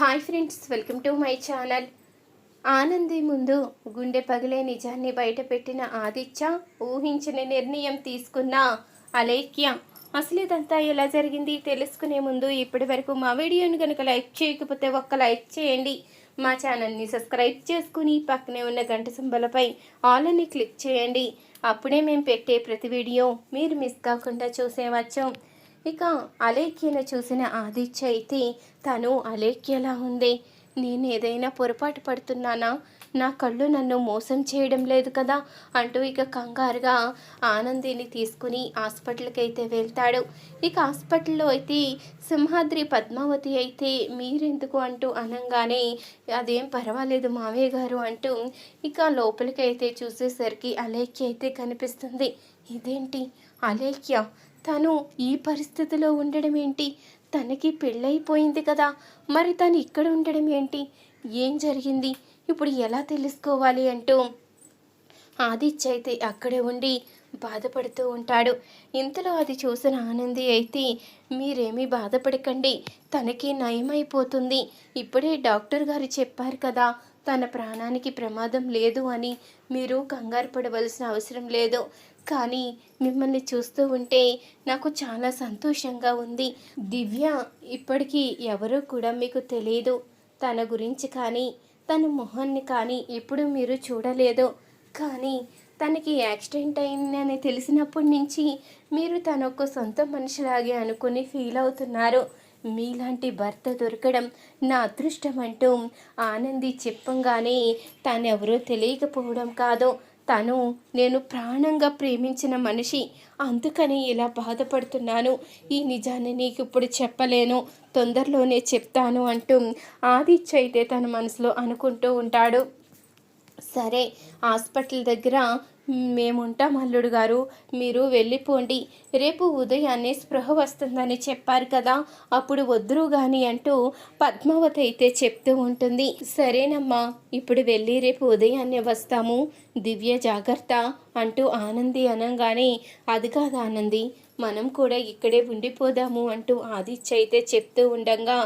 Hi friends welcome to my channel. Anandi ముందు గుండె పగిలే నిజాన్ని బయటపెట్టిన ఆదిత్య ఊహించిన నిర్ణయం తీసుకున్న అలైక్య అసలు ఇదంతా ఎలా జరిగింది తెలుసుకునే ముందు ఇప్పటి వరకు మా వీడియోని కనుక లైక్ చేయకపోతే ఒక్క లైక్ చేయండి. మా ఛానల్ని సబ్స్క్రైబ్ చేసుకుని పక్కనే ఉన్న గంట సింబలపై ఆల్ అని క్లిక్ చేయండి. అప్పుడే మేము పెట్టే ప్రతి వీడియో మీరు మిస్ కాకుండా చూసేవచ్చు ఇక అలేఖ్యను చూసిన ఆదిత్య అయితే తను అలేఖ్యలా ఉంది. నేను ఏదైనా పొరపాటు పడుతున్నానా? నా కళ్ళు నన్ను మోసం చేయడం లేదు కదా? అంటూ ఇక కంగారుగా ఆనందిని తీసుకుని హాస్పిటల్కి అయితే వెళ్తాడు. ఇక హాస్పిటల్లో అయితే సింహాద్రి పద్మావతి అయితే మీరెందుకు? అంటూ అనగానే అదేం పర్వాలేదు మావయ్య గారు అంటూ ఇక లోపలికి అయితే చూసేసరికి అలేఖ్య అయితే కనిపిస్తుంది. ఇదేంటి? అలేఖ్య? తను ఈ పరిస్థితిలో ఉండడం ఏంటి? తనకి పెళ్ళైపోయింది కదా మరి తను ఇక్కడ ఉండడం ఏంటి? ఏం జరిగింది? ఇప్పుడు ఎలా తెలుసుకోవాలి అంటూ ఆదిత్య అయితే అక్కడే ఉండి బాధపడుతూ ఉంటాడు. ఇంతలో అది చూసిన ఆనంది అయితే మీరేమీ బాధపడకండి తనకి నయమైపోతుంది. ఇప్పుడే డాక్టర్ గారు చెప్పారు కదా తన ప్రాణానికి ప్రమాదం లేదు అని మీరు కంగారు పడవలసిన అవసరం లేదు. కానీ మిమ్మల్ని చూస్తూ ఉంటే నాకు చాలా సంతోషంగా ఉంది. దివ్య ఇప్పటికీ ఎవరూ కూడా మీకు తెలియదు తన గురించి కానీ తన మొహాన్ని కానీ ఎప్పుడు మీరు చూడలేదు. కానీ తనకి యాక్సిడెంట్ అయిందని తెలిసినప్పటి నుంచి మీరు తన ఒక సొంత మనిషిలాగే అనుకుని ఫీల్ అవుతున్నారు. మీలాంటి భర్త దొరకడం నా అదృష్టం అంటూ ఆనంది చెప్పంగానే తానెవరో తెలియకపోవడం కాదు తను నేను ప్రాణంగా ప్రేమించిన మనిషి అందుకని ఇలా బాధపడుతున్నాను. ఈ నిజాన్ని నీకు ఇప్పుడు చెప్పలేను. తొందరలోనే చెప్తాను అంటూ ఆదిత్య అయితే తన మనసులో అనుకుంటూ ఉంటాడు. సరే హాస్పిటల్ దగ్గర మేముంటాం అల్లుడు గారు. మీరు వెళ్ళిపోండి. రేపు ఉదయాన్నే స్పృహ వస్తుందని చెప్పారు కదా. అప్పుడు వద్దురు గాని అంటూ పద్మావతి అయితే చెప్తూ ఉంటుంది. సరేనమ్మా ఇప్పుడు వెళ్ళి రేపు ఉదయాన్నే వస్తాము. దివ్య జాగ్రత్త అంటూ ఆనంది అనగానే అది కాదు ఆనంది మనం కూడా ఇక్కడే ఉండిపోదాము అంటూ ఆదిత్య అయితే చెప్తూ ఉండగా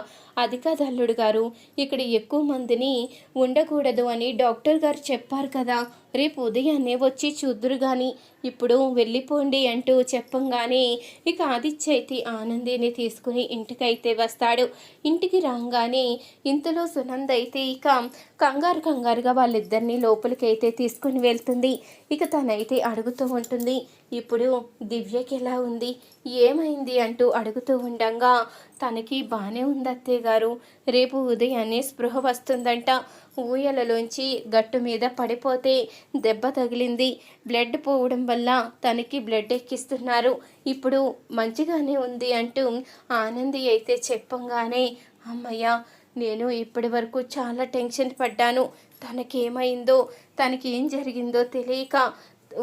అది కాదు అల్లుడు గారు. ఇక్కడ ఎక్కువ మందిని ఉండకూడదు అని డాక్టర్ గారు చెప్పారు కదా. రేపు ఉదయాన్నే వచ్చి చూద్దురు కానీ ఇప్పుడు వెళ్ళిపోండి అంటూ చెప్పంగానే ఇక ఆదిత్య అయితే ఆనందిని తీసుకుని ఇంటికైతే వస్తాడు. ఇంటికి రాగానే ఇంతలో సునంద అయితే ఇక కంగారు కంగారుగా వాళ్ళిద్దరిని లోపలికి అయితే తీసుకుని వెళ్తుంది. ఇక తనైతే అడుగుతూ ఉంటుంది ఇప్పుడు దివ్యకి ఎలా ఉంది? ఏమైంది? అంటూ అడుగుతూ ఉండగా తనకి బాగానే ఉంది అత్తయ్య గారు. రేపు ఉదయాన్నే స్పృహ వస్తుందంట. ఊయలలోంచి గట్టు మీద పడిపోతే దెబ్బ తగిలింది. బ్లడ్ పోవడం వల్ల తనకి బ్లడ్ ఎక్కిస్తున్నారు. ఇప్పుడు మంచిగానే ఉంది అంటూ ఆనంది అయితే చెప్పంగానే అమ్మయ్య నేను ఇప్పటి వరకు చాలా టెన్షన్ పడ్డాను. తనకేమైందో తనకి ఏం జరిగిందో తెలియక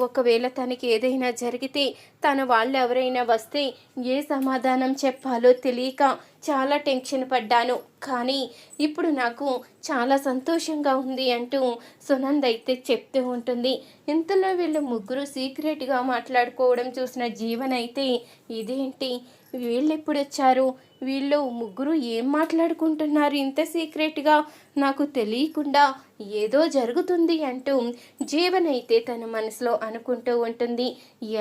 ఒకవేళ తనకి ఏదైనా జరిగితే తన వాళ్ళు ఎవరైనా వస్తే ఏ సమాధానం చెప్పాలో తెలియక చాలా టెన్షన్ పడ్డాను. కానీ ఇప్పుడు నాకు చాలా సంతోషంగా ఉంది అంటూ సునంద్ అయితే చెప్తూ ఉంటుంది. ఇంతలో వీళ్ళు ముగ్గురు సీక్రెట్గా మాట్లాడుకోవడం చూసిన జీవన్ అయితే ఇదేంటి? వీళ్ళు ఎప్పుడు వచ్చారు? వీళ్ళు ముగ్గురు ఏం మాట్లాడుకుంటున్నారు ఇంత సీక్రెట్గా? నాకు తెలియకుండా ఏదో జరుగుతుంది అంటూ జీవన్ అయితే తన మనసులో అనుకుంటూ ఉంటుంది.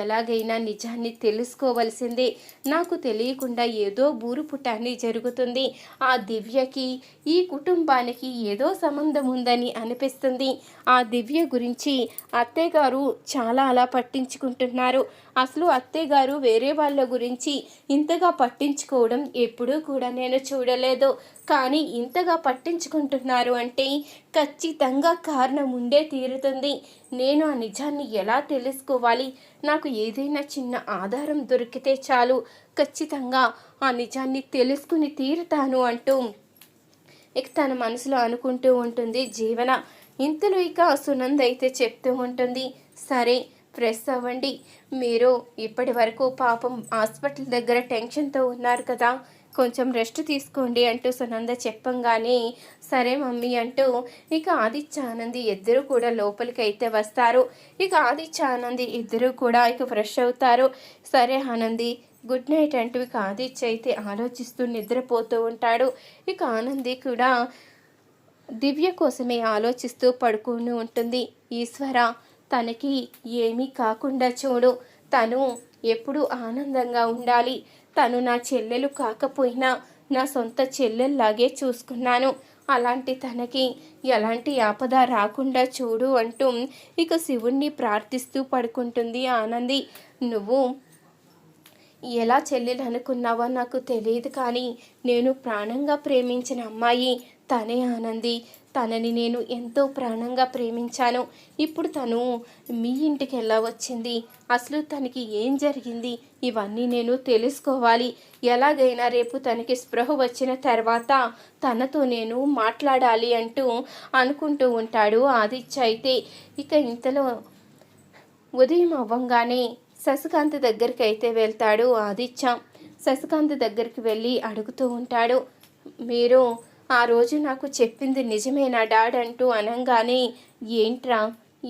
ఎలాగైనా నిజాన్ని తెలుసుకోవలసిందే. నాకు తెలియకుండా ఏదో బూరు పుటాన్ని జరుగుతుంది. ఆ దివ్యకి ఈ కుటుంబానికి ఏదో సంబంధం ఉందని అనిపిస్తుంది. ఆ దివ్య గురించి అత్తయ్య గారు చాలా అలా పట్టించుకుంటున్నారు. అసలు అత్తయ్య గారు వేరే వాళ్ళ గురించి ఇంతగా పట్టించుకోవడం ఎప్పుడూ కూడా నేను చూడలేదు. కానీ ఇంతగా పట్టించుకుంటున్నారు అంటే ఖచ్చితంగా కారణం ఉండే తీరుతుంది. నేను ఆ నిజాన్ని ఎలా తెలుసుకోవాలి? నాకు ఏదైనా చిన్న ఆధారం దొరికితే చాలు. ఖచ్చితంగా ఆ నిజాన్ని తెలుసుకుని తీరుతాను అంటూ ఇక తన మనసులో అనుకుంటూ ఉంటుంది జీవన. ఇంతలో ఇక సునంద్ అయితే చెప్తూ ఉంటుంది సరే ఫ్రెష్ అవ్వండి. మీరు ఇప్పటి వరకు పాపం హాస్పిటల్ దగ్గర టెన్షన్తో ఉన్నారు కదా. కొంచెం రెస్ట్ తీసుకోండి అంటూ సునంద చెప్పంగానే సరే మమ్మీ అంటూ ఇక ఆదిత్య ఆనంది ఇద్దరు కూడా లోపలికి అయితే వస్తారు. ఇక ఆదిత్య ఆనంది ఇద్దరు కూడా ఇక ఫ్రెష్ అవుతారు. సరే ఆనంది గుడ్ నైట్ అంటూ ఇక ఆదిత్య అయితే ఆలోచిస్తూ నిద్రపోతూ ఉంటాడు. ఇక ఆనంది కూడా దివ్య కోసమే ఆలోచిస్తూ పడుకుని ఉంటుంది. ఈశ్వర తనకి ఏమీ కాకుండా చూడు తను ఎప్పుడూ ఆనందంగా ఉండాలి. తను నా చెల్లెలు కాకపోయినా నా సొంత చెల్లెల్లాగే చూసుకున్నాను. అలాంటి తనకి ఎలాంటి ఆపద రాకుండా చూడు అంటూ ఇక శివుణ్ణి ప్రార్థిస్తూ పడుకుంటుంది ఆనంది. నువ్వు ఎలా చెల్లెలు అనుకున్నావో నాకు తెలియదు కానీ నేను ప్రాణంగా ప్రేమించిన అమ్మాయి తనే ఆనంది. తనని నేను ఎంతో ప్రాణంగా ప్రేమించాను. ఇప్పుడు తను మీ ఇంటికి ఎలా వచ్చింది? అసలు తనకి ఏం జరిగింది? ఇవన్నీ నేను తెలుసుకోవాలి. ఎలాగైనా రేపు తనకి స్పృహ వచ్చిన తర్వాత తనతో నేను మాట్లాడాలి అంటూ అనుకుంటూ ఉంటాడు ఆదిత్య అయితే. ఇక ఇంతలో ఉదయం అవ్వంగానే శశికాంత్ దగ్గరికి అయితే వెళ్తాడు ఆదిత్య. శశికాంత్ దగ్గరికి వెళ్ళి అడుగుతూ ఉంటాడు మీరు ఆ రోజు నాకు చెప్పింది నిజమేనా డాడ్ అంటూ అనంగానే ఏంట్రా?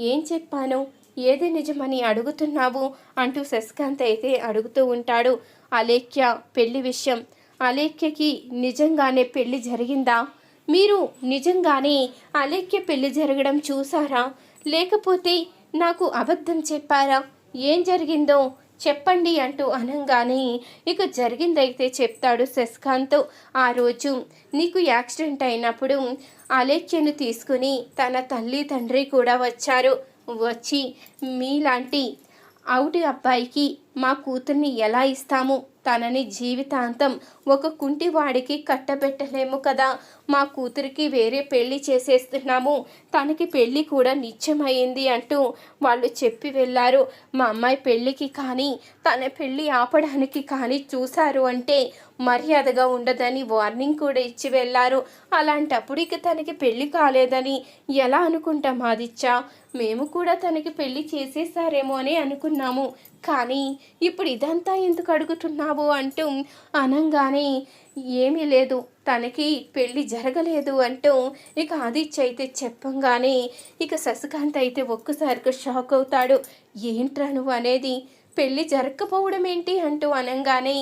ఏం చెప్పాను? ఏది నిజమని అడుగుతున్నావు? అంటూ శశికాంత్ అయితే అడుగుతూ ఉంటాడు. అలేఖ్య పెళ్ళి విషయం. అలేఖ్యకి నిజంగానే పెళ్ళి జరిగిందా? మీరు నిజంగానే అలేఖ్య పెళ్ళి జరగడం చూసారా? లేకపోతే నాకు అబద్ధం చెప్పారా? ఏం జరిగిందో చెప్పండి అంటూ అనంగానే ఇక జరిగిందైతే చెప్తాడు శశికాంత్. ఆ రోజు నీకు యాక్సిడెంట్ అయినప్పుడు అలేఖ్యను తీసుకుని తన తల్లి తండ్రి కూడా వచ్చారు. వచ్చి మీలాంటి అవుటి అబ్బాయికి మా కూతుర్ని ఎలా ఇస్తాము? తనని జీవితాంతం ఒక కుంటివాడికి కట్టబెట్టలేము కదా. మా కూతురికి వేరే పెళ్ళి చేసేస్తున్నాము. తనకి పెళ్ళి కూడా నిత్యమైంది అంటూ వాళ్ళు చెప్పి వెళ్ళారు మా అమ్మాయి పెళ్ళికి కానీ తన పెళ్ళి ఆపడానికి కానీ చూశారు అంటే మర్యాదగా ఉండదని వార్నింగ్ కూడా ఇచ్చి వెళ్ళారు. అలాంటప్పుడు ఇక తనకి పెళ్ళి కాలేదని ఎలా అనుకుంటాం ఆదిత్య? మేము కూడా తనకి పెళ్ళి చేసేసారేమో అని అనుకున్నాము. కానీ ఇప్పుడు ఇదంతా ఎందుకు అడుగుతున్నావు అంటూ అనంగానే ఏమీ లేదు తనకి పెళ్ళి జరగలేదు అంటూ ఇక ఆదిత్య అయితే చెప్పంగానే ఇక శశికాంత్ అయితే ఒక్కసారిగా షాక్ అవుతాడు. ఏంట్రా నువ్వు? అనేది పెళ్ళి జరగకపోవడం ఏంటి అంటూ అనంగానే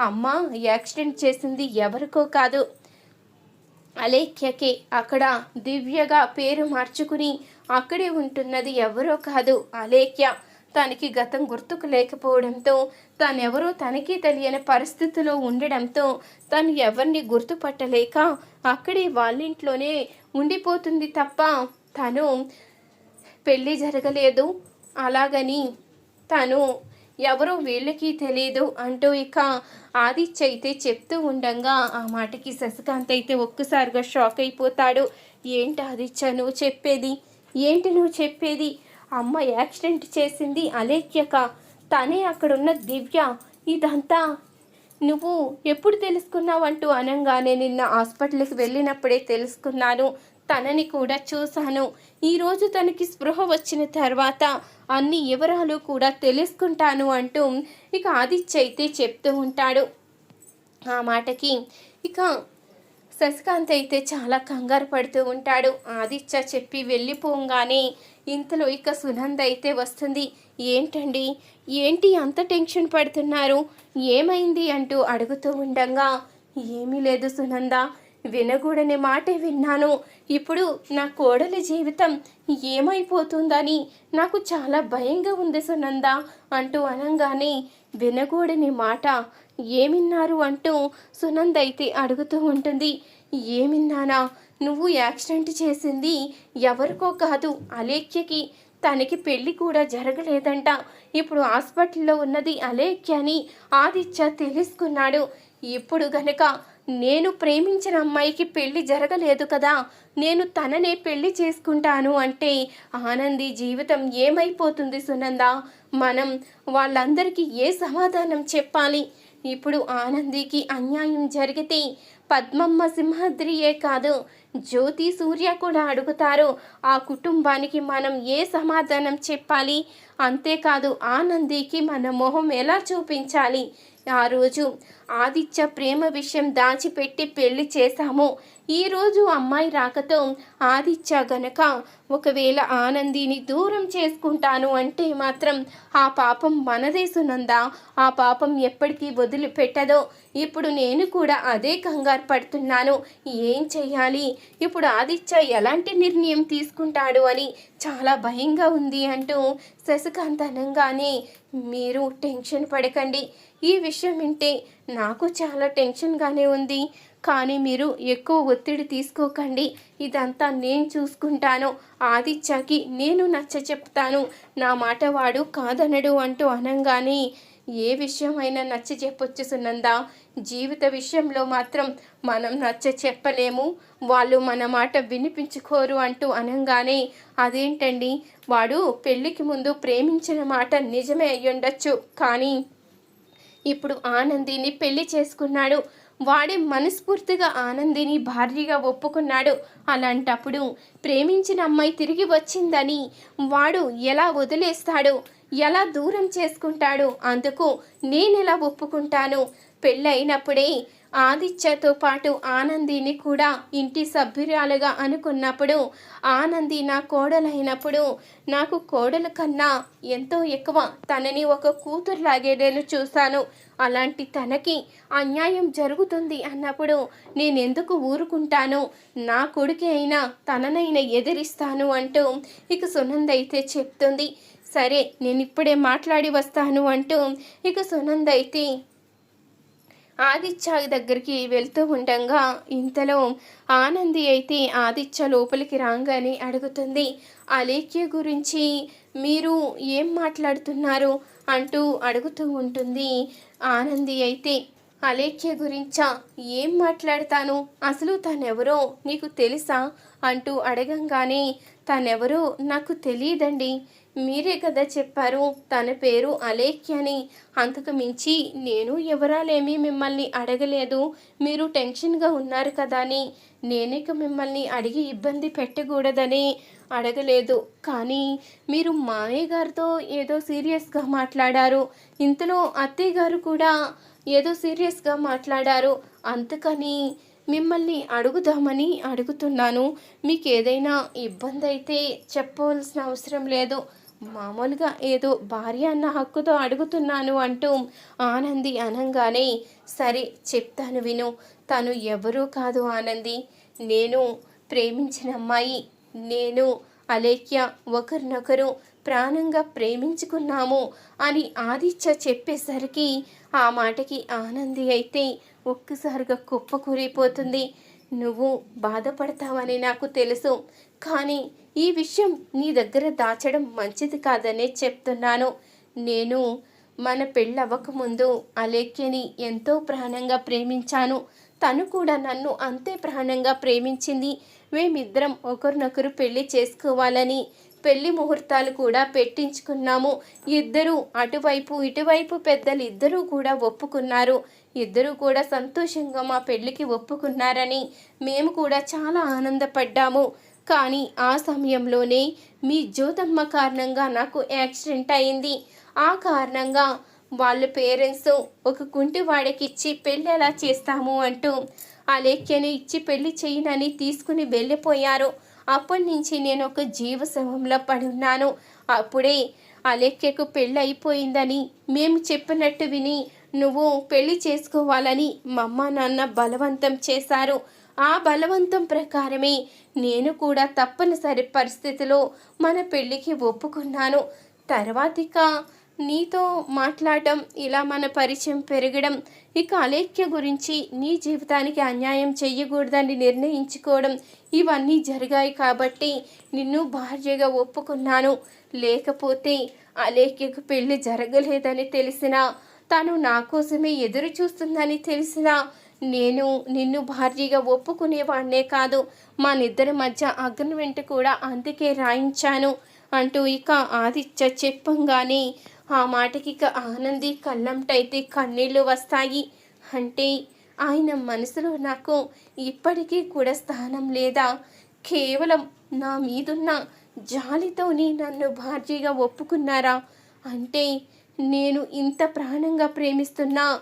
అమ్మ యాక్సిడెంట్ చేసింది ఎవరికో కాదు. అలేఖ్యకే అక్కడ దివ్యగా పేరు మార్చుకుని అక్కడే ఉంటున్నది ఎవరో కాదు. అలేఖ్య తనకి గతం గుర్తుకు లేకపోవడంతో తానెవరో తనకి తెలియని పరిస్థితిలో ఉండడంతో తను ఎవరిని గుర్తుపట్టలేక అక్కడే వాళ్ళింట్లోనే ఉండిపోతుంది తప్ప తను పెళ్ళి జరగలేదు. అలాగని తను ఎవరో వీళ్ళకి తెలియదు అంటూ ఇక ఆదిత్య అయితే చెప్తూ ఉండగా ఆ మాటకి శశికాంత్ అయితే ఒక్కసారిగా షాక్ అయిపోతాడు. ఏంటి ఆదిత్య నువ్వు చెప్పేది? ఏంటి నువ్వు చెప్పేది? అమ్మ యాక్సిడెంట్ చేసింది అలేఖ్యక. తనే అక్కడున్న దివ్య. ఇదంతా నువ్వు ఎప్పుడు తెలుసుకున్నావు అంటూ అనంగానే నిన్న హాస్పిటల్కి వెళ్ళినప్పుడే తెలుసుకున్నాను. తనని కూడా చూశాను. ఈరోజు తనకి స్పృహ వచ్చిన తర్వాత అన్ని వివరాలు కూడా తెలుసుకుంటాను అంటూ ఇక ఆదిత్య అయితే చెప్తూ ఉంటాడు. ఆ మాటకి ఇక శశికాంత్ అయితే చాలా కంగారు పడుతూ ఉంటాడు. ఆదిత్య చెప్పి వెళ్ళిపోగానే ఇంతలో ఇక సునంద అయితే వస్తుంది. ఏంటండి? ఏంటి అంత టెన్షన్ పడుతున్నారు? ఏమైంది? అంటూ అడుగుతూ ఉండగా ఏమీ లేదు సునంద. వినకూడని మాటే విన్నాను. ఇప్పుడు నా కోడలి జీవితం ఏమైపోతుందని నాకు చాలా భయంగా ఉంది సునంద అంటూ అనగానే వినకూడని మాట. ఏమిన్నారు అంటూ సునంద అయితే అడుగుతూ ఉంటుంది. ఏమిన్నానా? నువ్వు యాక్సిడెంట్ చేసింది ఎవరికో కాదు అలేఖ్యకి. తనకి పెళ్ళి కూడా జరగలేదంట. ఇప్పుడు హాస్పిటల్లో ఉన్నది అలేఖ్య అని ఆదిత్య తెలుసుకున్నాడు. ఇప్పుడు గనక నేను ప్రేమించిన అమ్మాయికి పెళ్ళి జరగలేదు కదా నేను తననే పెళ్ళి చేసుకుంటాను అంటే ఆనంది జీవితం ఏమైపోతుంది సునంద? మనం వాళ్ళందరికీ ఏ సమాధానం చెప్పాలి? ఇప్పుడు ఆనందికి అన్యాయం జరిగితే పద్మమ్మ సింహాద్రియే కాదు జ్యోతి సూర్య కూడా అడుగుతారు ఆ కుటుంబానికి మనం ఏ సమాధానం చెప్పాలి? అంతేకాదు ఆనందికి మన మొహం ఎలా చూపించాలి? ఆ రోజు ఆదిత్య ప్రేమ విషయం దాచిపెట్టి పెళ్ళి చేశాము. ఈరోజు అమ్మాయి రాకతో ఆదిత్య గనక ఒకవేళ ఆనందిని దూరం చేసుకుంటాను అంటే మాత్రం ఆ పాపం మనదే సునందా. ఆ పాపం ఎప్పటికీ వదిలిపెట్టదో. ఇప్పుడు నేను కూడా అదే కంగారు పడుతున్నాను. ఏం చెయ్యాలి? ఇప్పుడు ఆదిత్య ఎలాంటి నిర్ణయం తీసుకుంటాడు అని చాలా భయంగా ఉంది అంటూ శశికాంత్ అనగానే మీరు టెన్షన్ పడకండి. ఈ విషయం వింటే నాకు చాలా టెన్షన్గానే ఉంది. కానీ మీరు ఎక్కువ ఒత్తిడి తీసుకోకండి. ఇదంతా నేను చూసుకుంటాను. ఆదిత్యకి నేను నచ్చ చెప్తాను. నా మాట వాడు కాదనడు అంటూ అనంగానే ఏ విషయమైనా నచ్చ చెప్పొచ్చు సునందా. జీవిత విషయంలో మాత్రం మనం నచ్చ చెప్పలేము. వాళ్ళు మన మాట వినిపించుకోరు అంటూ అనంగానే అదేంటండి? వాడు పెళ్ళికి ముందు ప్రేమించిన మాట నిజమే అయ్యుండొచ్చు. కానీ ఇప్పుడు ఆనందిని పెళ్ళి చేసుకున్నాడు. వాడే మనస్ఫూర్తిగా ఆనందిని భార్యగా ఒప్పుకున్నాడు. అలాంటప్పుడు ప్రేమించిన అమ్మాయి తిరిగి వచ్చిందని వాడు ఎలా వదిలేస్తాడు? ఎలా దూరం చేసుకుంటాడు? అందుకు నేనెలా ఒప్పుకుంటాను? పెళ్ళైనప్పుడే ఆదిత్యతో పాటు ఆనందిని కూడా ఇంటి సభ్యురాలుగా అనుకున్నప్పుడు ఆనంది నా కోడలైనప్పుడు నాకు కోడల కన్నా ఎంతో ఎక్కువ తనని ఒక కూతురులాగే నేను చూశాను. అలాంటి తనకి అన్యాయం జరుగుతుంది అన్నప్పుడు నేనెందుకు ఊరుకుంటాను? నా కొడుకు అయినా తననైనా ఎదిరిస్తాను అంటూ ఇక సునంద అయితే చెప్తుంది. సరే నేను ఇప్పుడే మాట్లాడి వస్తాను అంటూ ఇక సునంద అయితే ఆదిత్య దగ్గరికి వెళ్తూ ఉండగా ఇంతలో ఆనంది అయితే ఆదిత్య లోపలికి రాగానే అడుగుతుంది అలేఖ్య గురించి మీరు ఏం మాట్లాడుతున్నారు? అంటూ అడుగుతూ ఉంటుంది ఆనంది అయితే. అలేఖ్య గురించా? ఏం మాట్లాడతాను? అసలు తనెవరో నీకు తెలుసా? అంటూ అడగంగానే తనెవరో నాకు తెలియదండి. మీరే కదా చెప్పారు తన పేరు అలేఖ్య అని. అంతకు మించి నేను ఎవరాలేమీ మిమ్మల్ని అడగలేదు. మీరు టెన్షన్గా ఉన్నారు కదా అని. నేనిక మిమ్మల్ని అడిగి ఇబ్బంది పెట్టకూడదని అడగలేదు. కానీ మీరు మామయ్య గారితో ఏదో సీరియస్గా మాట్లాడారు. ఇంతలో అత్తయ్య గారు కూడా ఏదో సీరియస్గా మాట్లాడారు. అందుకని మిమ్మల్ని అడుగుదామని అడుగుతున్నాను. మీకు ఏదైనా ఇబ్బంది అయితే చెప్పవలసిన అవసరం లేదు. మామూలుగా ఏదో భార్య అన్న హక్కుతో అడుగుతున్నాను అంటూ ఆనంది అనంగానే సరే చెప్తాను విను. తను ఎవరూ కాదు ఆనంది. నేను ప్రేమించిన అమ్మాయి. నేను అలేఖ్య ఒకరినొకరు ప్రాణంగా ప్రేమించుకున్నాము అని ఆదిత్య చెప్పేసరికి ఆ మాటకి ఆనంది అయితే ఒక్కసారిగా కుప్పకూరిపోతుంది. నువ్వు బాధపడతావని నాకు తెలుసు. కానీ ఈ విషయం నీ దగ్గర దాచడం మంచిది కాదనే చెప్తున్నాను. నేను మన పెళ్ళవ్వకముందు అలేఖ్యని ఎంతో ప్రాణంగా ప్రేమించాను. తను కూడా నన్ను అంతే ప్రాణంగా ప్రేమించింది. మేమిద్దరం ఒకరినొకరు పెళ్ళి చేసుకోవాలని పెళ్ళి ముహూర్తాలు కూడా పెట్టించుకున్నాము. ఇద్దరూ అటువైపు ఇటువైపు పెద్దలు ఇద్దరూ కూడా ఒప్పుకున్నారు. ఇద్దరూ కూడా సంతోషంగా మా పెళ్ళికి ఒప్పుకున్నారని మేము కూడా చాలా ఆనందపడ్డాము. కానీ ఆ సమయంలోనే మీ జ్యోతమ్మ కారణంగా నాకు యాక్సిడెంట్ అయింది. ఆ కారణంగా వాళ్ళ పేరెంట్స్ ఒక కుంటివాడికి ఇచ్చి పెళ్ళి ఎలా చేస్తాము అంటూ ఆ లేఖ్యని ఇచ్చి పెళ్ళి చేయనని తీసుకుని వెళ్ళిపోయారు. అప్పటి నుంచి నేను ఒక జీవశవంలో పడి ఉన్నాను. అప్పుడే ఆ లెక్కకు పెళ్ళి అయిపోయిందని మేము చెప్పినట్టు విని నువ్వు పెళ్ళి చేసుకోవాలని మా అమ్మ నాన్న బలవంతం చేశారు. ఆ బలవంతం ప్రకారమే నేను కూడా తప్పనిసరి పరిస్థితిలో మన పెళ్ళికి ఒప్పుకున్నాను. తర్వాతిక నీతో మాట్లాడటం ఇలా మన పరిచయం పెరగడం ఇక అలేఖ్య గురించి నీ జీవితానికి అన్యాయం చెయ్యకూడదని నిర్ణయించుకోవడం ఇవన్నీ జరిగాయి కాబట్టి నిన్ను భార్యగా ఒప్పుకున్నాను. లేకపోతే అలేఖ్యకు పెళ్ళి జరగలేదని తెలిసినా తను నా కోసమే ఎదురు చూస్తుందని తెలిసినా నేను నిన్ను భార్యగా ఒప్పుకునేవాడినే కాదు. మా నిద్దరి మధ్య అగ్రిమెంట్ కూడా అందుకే రాయించాను అంటూ ఇక ఆదిత్య చెప్పంగానే ఆ మాటకి ఇక ఆనంది కళ్ళంటైతే కన్నీళ్ళు వస్తాయి. అంటే ఆయన మనసులో నాకు ఇప్పటికీ కూడా స్థానం లేదా? కేవలం నా మీదున్న జాలితోనే నన్ను భార్యగా ఒప్పుకున్నారా? అంటే నేను ఇంత ప్రాణంగా ప్రేమిస్తున్నా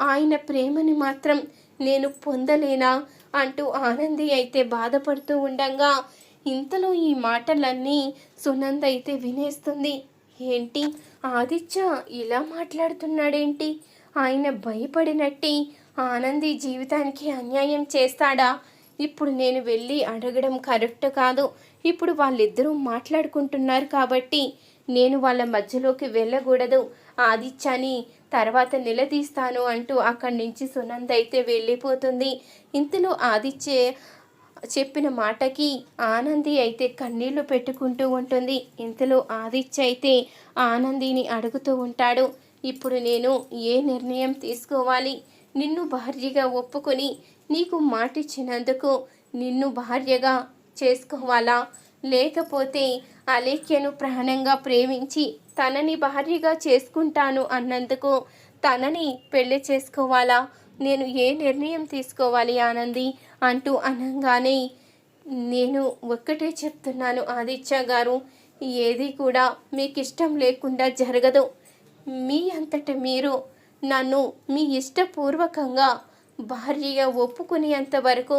ఆయన ప్రేమని మాత్రం నేను పొందలేనా? అంటూ ఆనంది అయితే బాధపడుతూ ఉండగా ఇంతలో ఈ మాటలన్నీ సునంద అయితే వినేస్తుంది. ఏంటి? ఆదిత్య ఇలా మాట్లాడుతున్నాడేంటి? ఆయన భయపడినట్టి ఆనంది జీవితానికి అన్యాయం చేస్తాడా? ఇప్పుడు నేను వెళ్ళి అడగడం కరెక్ట్ కాదు. ఇప్పుడు వాళ్ళిద్దరూ మాట్లాడుకుంటున్నారు కాబట్టి నేను వాళ్ళ మధ్యలోకి వెళ్ళకూడదు. ఆదిత్యని తర్వాత నిలదీస్తాను అంటూ అక్కడి నుంచి సునంద అయితే వెళ్ళిపోతుంది. ఇంతలో ఆదిత్య చెప్పిన మాటకి ఆనంది అయితే కన్నీళ్ళు పెట్టుకుంటూ ఉంటుంది. ఇంతలో ఆదిత్య అయితే ఆనందిని అడుగుతూ ఉంటాడు ఇప్పుడు నేను ఏ నిర్ణయం తీసుకోవాలి? నిన్ను భార్యగా ఒప్పుకొని నీకు మాటిచ్చినందుకు నిన్ను భార్యగా చేసుకోవాలా? లేకపోతే అలేఖ్యను ప్రాణంగా ప్రేమించి తనని భార్యగా చేసుకుంటాను అన్నందుకు తనని పెళ్ళి చేసుకోవాలా? నేను ఏ నిర్ణయం తీసుకోవాలి ఆనంది? అంటూ అనగానే నేను ఒక్కటే చెప్తున్నాను ఆదిత్య గారు. ఏది కూడా మీకు ఇష్టం లేకుండా జరగదు. మీ అంతట మీరు నన్ను మీ ఇష్టపూర్వకంగా భార్యగా ఒప్పుకునేంత వరకు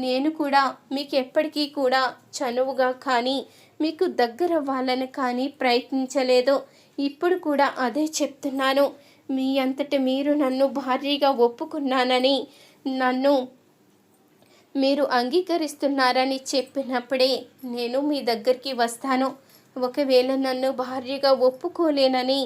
నేను కూడా మీకు ఎప్పటికీ కూడా చనువుగా కానీ మీకు దగ్గర అవ్వాలని కానీ ప్రయత్నించలేదు. ఇప్పుడు కూడా అదే చెప్తున్నాను. మీ అంతటి మీరు నన్ను భారీగా ఒప్పుకున్నానని నన్ను మీరు అంగీకరిస్తున్నారని చెప్పినప్పుడే నేను మీ దగ్గరికి వస్తాను. ఒకవేళ నన్ను భార్యగా ఒప్పుకోలేనని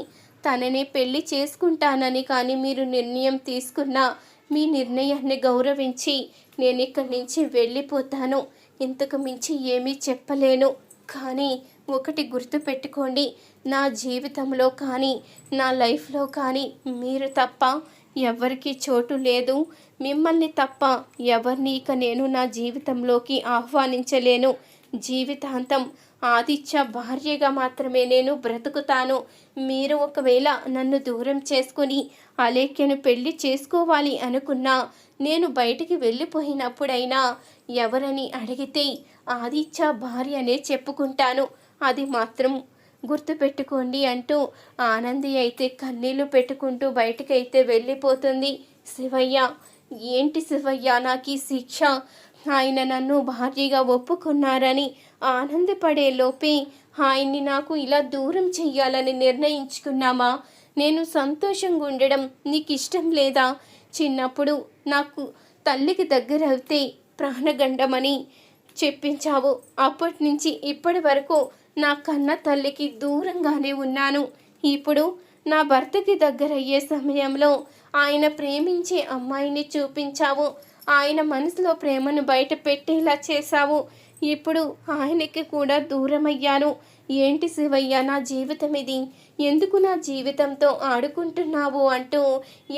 తనని పెళ్ళి చేసుకుంటానని కానీ మీరు నిర్ణయం తీసుకున్నా మీ నిర్ణయాన్ని గౌరవించి నేను ఇక్కడి నుంచి వెళ్ళిపోతాను. ఇంతకు మించి ఏమీ చెప్పలేను. కానీ ఒకటి గుర్తుపెట్టుకోండి నా జీవితంలో కానీ నా లైఫ్లో కానీ మీరు తప్ప ఎవరికి చోటు లేదు. మిమ్మల్ని తప్ప ఎవరిని ఇక నేను నా జీవితంలోకి ఆహ్వానించలేను. జీవితాంతం ఆదిత్య భార్యగా మాత్రమే నేను బ్రతుకుతాను. మీరు ఒకవేళ నన్ను దూరం చేసుకుని అలేఖ్యను పెళ్ళి చేసుకోవాలి అనుకున్నా నేను బయటికి వెళ్ళిపోయినప్పుడైనా ఎవరని అడిగితే ఆదిత్య భార్యనే చెప్పుకుంటాను. అది మాత్రం గుర్తుపెట్టుకోండి అంటూ ఆనంది అయితే కన్నీళ్ళు పెట్టుకుంటూ బయటకైతే వెళ్ళిపోతుంది. శివయ్య ఏంటి శివయ్య నాకు ఈ శిక్ష? ఆయన నన్ను భార్యగా ఒప్పుకున్నారని ఆనందపడే లోపే ఆయన్ని నాకు ఇలా దూరం చెయ్యాలని నిర్ణయించుకున్నామా? నేను సంతోషంగా ఉండడం నీకు ఇష్టం లేదా? చిన్నప్పుడు నాకు తల్లికి దగ్గర అవుతే ప్రాణగండమని చెప్పించావు. అప్పటి నుంచి ఇప్పటి వరకు నా కన్న తల్లికి దూరంగానే ఉన్నాను. ఇప్పుడు నా భర్తకి దగ్గరయ్యే సమయంలో ఆయన ప్రేమించే అమ్మాయిని చూపించావు. ఆయన మనసులో ప్రేమను బయట పెట్టేలా చేశావు. ఇప్పుడు ఆయనకి కూడా దూరమయ్యాను. ఏంటి శివయ్య నా జీవితం ఇది ఎందుకు నా జీవితంతో ఆడుకుంటున్నావు అంటూ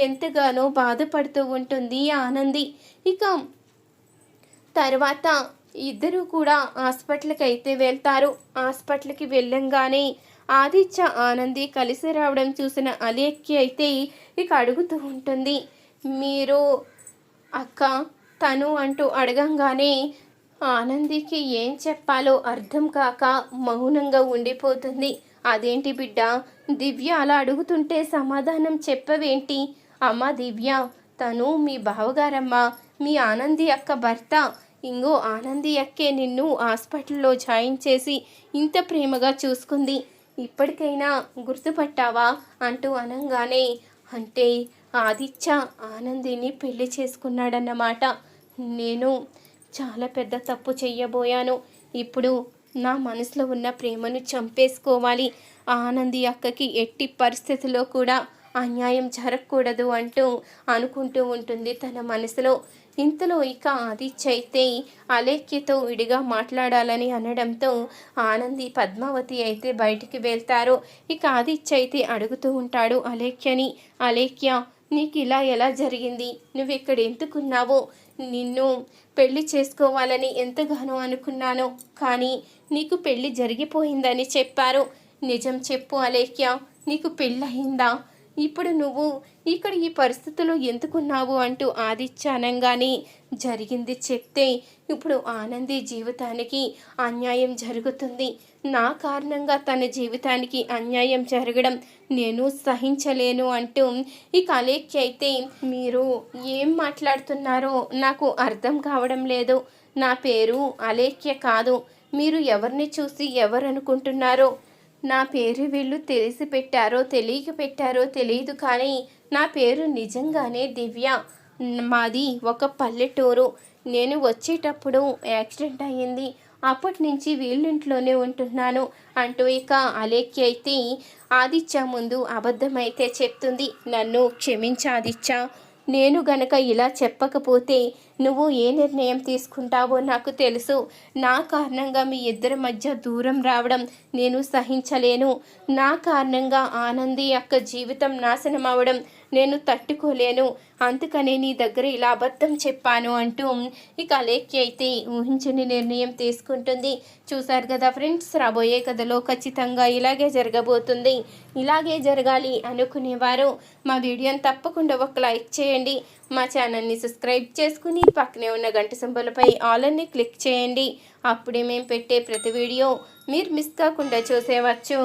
ఎంతగానో బాధపడుతూ ఉంటుంది ఆనంది. ఇక తర్వాత ఇద్దరూ కూడా హాస్పిటల్కి అయితే వెళ్తారు. హాస్పిటల్కి వెళ్ళంగానే ఆదిత్య ఆనంది కలిసి రావడం చూసిన అలేఖ్య అయితే ఇక అడుగుతూ ఉంటుంది మీరు అక్క తను అంటూ అడగంగానే ఆనందికి ఏం చెప్పాలో అర్థం కాక మౌనంగా ఉండిపోతుంది. అదేంటి బిడ్డ? దివ్య అలా అడుగుతుంటే సమాధానం చెప్పవేంటి? అమ్మ దివ్య తను మీ బావగారమ్మ మీ ఆనంది అక్క భర్త. ఇంగో ఆనంది అక్కే నిన్ను హాస్పిటల్లో జాయిన్ చేసి ఇంత ప్రేమగా చూసుకుంది. ఇప్పటికైనా గుర్తుపట్టావా? అంటూ అనగానే అంటే ఆదిత్య ఆనందిని పెళ్ళి చేసుకున్నాడన్నమాట. నేను చాలా పెద్ద తప్పు చెయ్యబోయాను. ఇప్పుడు నా మనసులో ఉన్న ప్రేమను చంపేసుకోవాలి. ఆనంది అక్కకి ఎట్టి పరిస్థితిలో కూడా అన్యాయం జరగకూడదు అంటూ అనుకుంటూ ఉంటుంది తన మనసులో. ఇంతలో ఇక ఆదిత్య అయితే అలేఖ్యతో విడిగా మాట్లాడాలని అనడంతో ఆనంది పద్మావతి అయితే బయటికి వెళ్తారు. ఇక ఆదిత్య అయితే అడుగుతూ ఉంటాడు అలేఖ్యని అలేఖ్య నీకు ఇలా ఎలా జరిగింది? నువ్వు ఇక్కడ ఎందుకున్నావో నిన్ను పెళ్ళి చేసుకోవాలని ఎంతగానో అనుకున్నానో కానీ నీకు పెళ్ళి జరిగిపోయిందని చెప్పారు. నిజం చెప్పు అలేఖ్య నీకు పెళ్ళయిందా? ఇప్పుడు నువ్వు ఇక్కడ ఈ పరిస్థితిలో ఎందుకున్నావు అంటూ ఆదిత్యానంగానే జరిగింది చెప్తే ఇప్పుడు ఆనంది జీవితానికి అన్యాయం జరుగుతుంది. నా కారణంగా తన జీవితానికి అన్యాయం జరగడం నేను సహించలేను అంటూ ఈ కలేక్కి అయితే మీరు ఏం మాట్లాడుతున్నారో నాకు అర్థం కావడం లేదు. నా పేరు అలేఖ్య కాదు. మీరు ఎవరిని చూసి ఎవరు అనుకుంటున్నారో నా పేరు వీళ్ళు తెలిసి పెట్టారో తెలియక పెట్టారో తెలియదు కానీ నా పేరు నిజంగానే దివ్య. మాది ఒక పల్లెటూరు. నేను వచ్చేటప్పుడు యాక్సిడెంట్ అయ్యింది. అప్పటి నుంచి వీళ్ళింట్లోనే ఉంటున్నాను అంటూ ఇక అలేఖ్య అయితే ఆదిత్య ముందు అబద్ధమైతే చెప్తుంది. నన్ను క్షమించ ఆదిత్య. నేను గనక ఇలా చెప్పకపోతే నువ్వు ఏ నిర్ణయం తీసుకుంటావో నాకు తెలుసు. నా కారణంగా మీ ఇద్దరి మధ్య దూరం రావడం నేను సహించలేను. నా కారణంగా ఆనంది యొక్క జీవితం నాశనం అవడం నేను తట్టుకోలేను. అందుకనే నీ దగ్గర ఇలా అబద్ధం చెప్పాను అంటూ ఇక అలేఖ్య అయితే ఊహించని నిర్ణయం తీసుకుంటుంది. చూశారు కదా ఫ్రెండ్స్ రాబోయే కథలో ఖచ్చితంగా ఇలాగే జరగబోతుంది. ఇలాగే జరగాలి అనుకునేవారు. మా వీడియోని తప్పకుండా ఒక లైక్ చేయండి. మా ఛానల్ని సబ్స్క్రైబ్ చేసుకుని పక్కనే ఉన్న గంట సింబలపై ఆల్ అన్ని క్లిక్ చేయండి. అప్పుడే మేము పెట్టే ప్రతి వీడియో మీరు మిస్ కాకుండా చూసేవచ్చు.